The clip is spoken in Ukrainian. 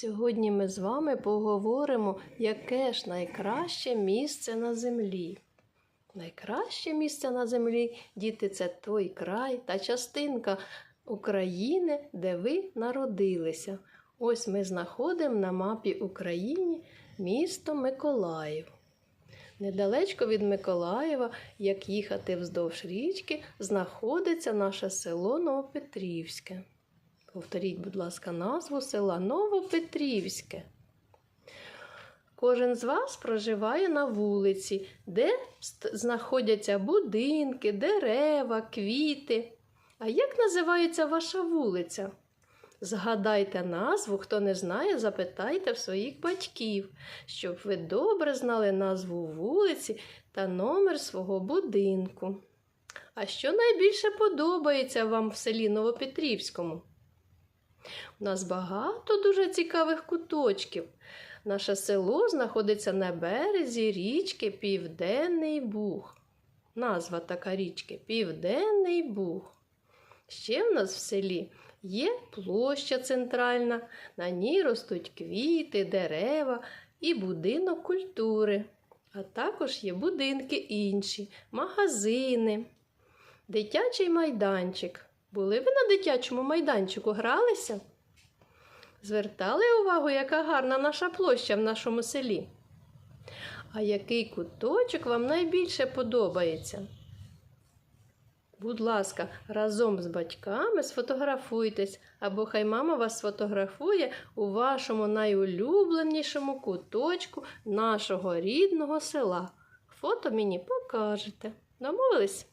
Сьогодні ми з вами поговоримо, яке ж найкраще місце на землі. Найкраще місце на землі, діти, це той край та частинка України, де ви народилися. Ось ми знаходимо на мапі України місто Миколаїв. Недалечко від Миколаєва, як їхати вздовж річки, знаходиться наше село Новопетрівське. Повторіть, будь ласка, назву села Новопетрівське. Кожен з вас проживає на вулиці, де знаходяться будинки, дерева, квіти. А як називається ваша вулиця? Згадайте назву, хто не знає, запитайте в своїх батьків, щоб ви добре знали назву вулиці та номер свого будинку. А що найбільше подобається вам в селі Новопетрівському? У нас багато дуже цікавих куточків. Наше село знаходиться на березі річки Південний Буг. Назва така річки Південний Буг. Ще в нас в селі є площа центральна, на ній ростуть квіти, дерева і будинок культури. А також є будинки інші, магазини, дитячий майданчик. Були ви на дитячому майданчику гралися? Звертали увагу, яка гарна наша площа в нашому селі? А який куточок вам найбільше подобається? Будь ласка, разом з батьками сфотографуйтесь, або хай мама вас сфотографує у вашому найулюбленішому куточку нашого рідного села. Фото мені покажете. Домовились?